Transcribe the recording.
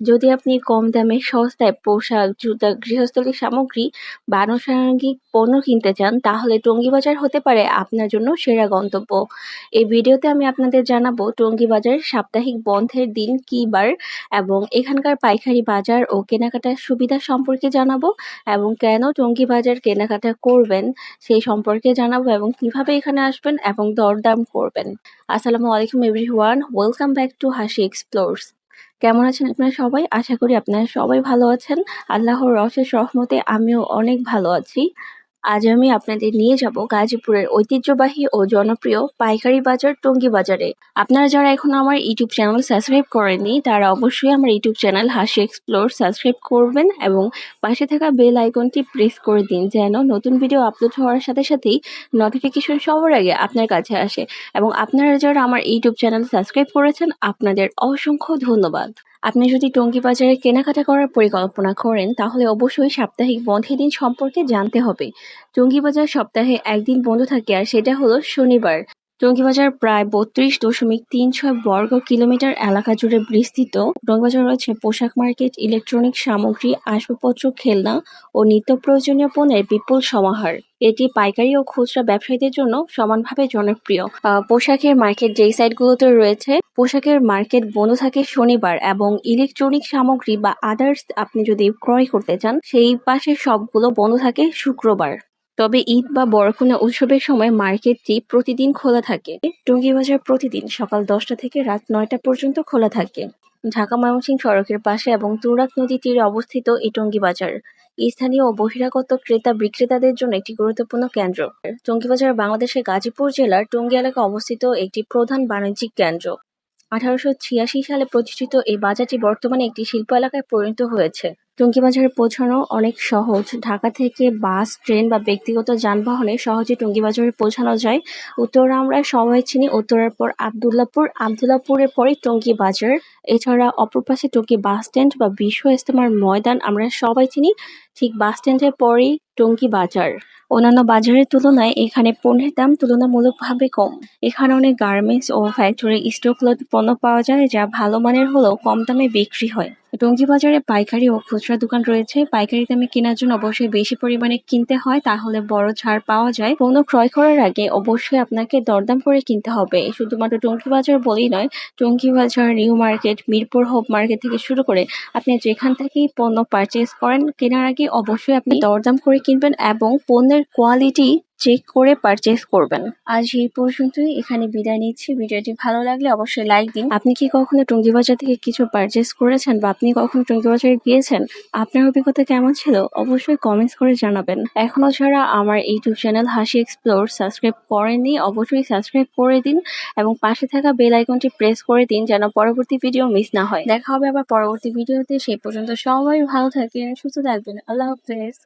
যদি আপনি কম দামে সস্তায় পোশাক, জুতা, গৃহস্থলী সামগ্রী বা আনুষঙ্গিক পণ্য কিনতে চান তাহলে টঙ্গী বাজার হতে পারে আপনার জন্য সেরা গন্তব্য। এই ভিডিওতে আমি আপনাদের জানাব টঙ্গী বাজার সাপ্তাহিক বন্ধের দিন কী বার এবং এখানকার পাইকারি বাজার ও কেনাকাটার সুবিধা সম্পর্কে জানাব এবং কেন টঙ্গী বাজার কেনাকাটা করবেন সেই সম্পর্কে জানাব এবং কীভাবে এখানে আসবেন এবং দরদাম করবেন। আসসালামু আলাইকুম everyone welcome back to Hasi explores কেমন আছেন আপনারা সবাই? আশা করি আপনারা সবাই ভালো আছেন। আল্লাহর অশেষ রহমতে আমিও অনেক ভালো আছি। আজ আমি আপনাদের নিয়ে যাব গাজীপুরের ঐতিহ্যবাহী ও জনপ্রিয় পাইকারি বাজার টঙ্গী বাজারে। আপনারা যারা এখন আমার ইউটিউব চ্যানেল সাবস্ক্রাইব করেননি, তারা অবশ্যই আমার YouTube channel Hashi explore subscribe করবেন এবং পাশে থাকা বেল আইকনটি প্রেস করে দিন যেন নতুন ভিডিও আপলোড হওয়ার সাথে সাথেই নোটিফিকেশন সবার আগে আপনার কাছে আসে। এবং আপনারা যারা আমার ইউটিউব চ্যানেল সাবস্ক্রাইব করেছেন, আপনাদের অসংখ্য ধন্যবাদ। আপনি যদি টঙ্গী বাজারে কেনাকাটা করার পরিকল্পনা করেন, তাহলে অবশ্যই সাপ্তাহিক বন্ধের দিন সম্পর্কে জানতে হবে। টঙ্গী বাজার সপ্তাহে একদিন বন্ধ থাকে আর সেটা হলো শনিবার। টঙ্গীবাজার প্রায় বত্রিশ দশমিক তিন ছয় বর্গ কিলোমিটার এলাকা জুড়ে বিস্তৃত। টঙ্গীবাজার রয়েছে পোশাক মার্কেট, ইলেকট্রনিক সামগ্রী, আসবাবপত্র, খেলনা ও নিত্য প্রয়োজনীয় পণ্যের বিপুল সমাহার। এটি পাইকারি ও খুচরা ব্যবসায়ীদের জন্য সমানভাবে জনপ্রিয়। পোশাকের মার্কেট যেই সাইটগুলোতে রয়েছে, পোশাকের মার্কেট বন্ধ থাকে শনিবার এবং ইলেকট্রনিক সামগ্রী বা আদার্স আপনি যদি ক্রয় করতে চান, সেই পাশে সবগুলো বন্ধ থাকে শুক্রবার। তবে ঈদ বা বড় উৎসবের সময় মার্কেটটি প্রতিদিন খোলা থাকে। টঙ্গী বাজার প্রতিদিন সকাল দশটা থেকে রাত নয়টা পর্যন্ত খোলা থাকে। ঢাকা ময়মনসিংহ সড়কের পাশে এবং তুরাগ নদী তীরে অবস্থিত এই টঙ্গী বাজার স্থানীয় ও বহিরাগত ক্রেতা বিক্রেতাদের জন্য একটি গুরুত্বপূর্ণ কেন্দ্র। টঙ্গী বাজার বাংলাদেশের গাজীপুর জেলার টঙ্গী এলাকায় অবস্থিত একটি প্রধান বাণিজ্যিক কেন্দ্র। আঠারোশো ছিয়াশি সালে প্রতিষ্ঠিত এই বাজারটি বর্তমানে একটি শিল্প এলাকায় পরিণত হয়েছে। টঙ্গীবাজারে পৌঁছানো অনেক সহজ। ঢাকা থেকে বাস, ট্রেন বা ব্যক্তিগত যানবাহনে সহজে টঙ্গীবাজারে পৌঁছানো যায়। উত্তরা আমরা সবাই চিনি। উত্তরার পর আবদুল্লাপুর। আবদুল্লাপুরের পরে টঙ্গী বাজার এছাড়া অপর পাশে টঙ্গী বাস স্ট্যান্ড বা বিশ্ব ইস্তেমার ময়দান আমরা সবাই চিনি। ঠিক বাস স্ট্যান্ডের পরেই টঙ্গী বাজার অন্যান্য বাজারের তুলনায় এখানে পণ্যের দাম তুলনামূলকভাবে কম। এখানে অনেক গার্মেন্টস ও ফ্যাক্টরি স্টক পণ্য পাওয়া যায়, যা ভালো মানের হলেও কম দামে বিক্রি হয়। টঙ্গী বাজারে পাইকারি ও খুচরা দোকান রয়েছে। পাইকারি দামে কেনার জন্য অবশ্যই বেশি পরিমাণে কিনতে হয়, তাহলে বড় ছাড় পাওয়া যায়। পণ্য ক্রয় করার আগে অবশ্যই আপনাকে দরদাম করে কিনতে হবে। শুধুমাত্র টঙ্গী বাজার বলেই নয় Tongi Bazar new market, Mirpur, hope market থেকে শুরু করে আপনি যেখান থেকেই পণ্য পারচেস করেন, কেনার আগে অবশ্যই আপনি দরদাম করে কিনবেন এবং পণ্যের কোয়ালিটি চেক করে পারচেস করবেন। আজ এই পর্যন্তই, এখানে বিদায় নিচ্ছি। ভিডিওটি ভালো লাগলে অবশ্যই লাইক দিন। আপনি কি কখনো টঙ্গী বাজার থেকে কিছু পারচেস করেছেন বা আপনি কখনো টঙ্গী বাজারে গিয়েছেন? আপনার অভিজ্ঞতা কেমন ছিল? অবশ্যই কমেন্টস করে জানাবেন। এখনও ছাড়া আমার YouTube channel Hashi explore subscribe করেননি, অবশ্যই সাবস্ক্রাইব করে দিন এবং পাশে থাকা বেল আইকনটি প্রেস করে দিন যেন পরবর্তী ভিডিও মিস না হয়। দেখা হবে আবার পরবর্তী ভিডিওতে সেই পর্যন্ত সবাই ভালো থাকেন সুস্থ থাকবেন। আল্লাহ হাফেজ।